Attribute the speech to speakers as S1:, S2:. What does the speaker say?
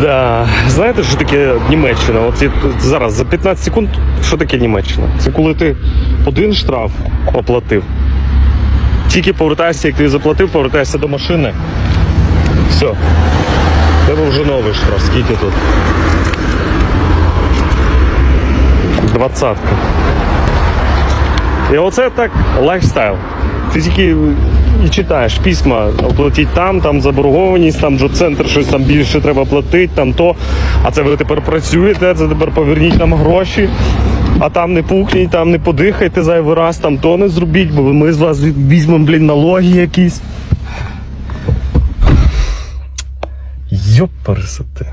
S1: Да. Знаєте, що таке Німеччина? От я зараз за 15 секунд, що таке Німеччина? Це коли ти один штраф оплатив. Тільки повертаєшся, як ти заплатив, повертаєшся до машини. Все. Тебе вже новий штраф. Скільки тут? Двадцятка. І оце так лайфстайл. Ти тільки і читаєш письма, оплатіть там, там заборгованість, там джоб-центр, щось там більше треба платити, там то. А це ви тепер працюєте, це тепер поверніть нам гроші, а там не пукніть, там не подихайте зайвий раз, там то не зробіть, бо ми з вас візьмемо, блін, налоги якісь. Йопересете.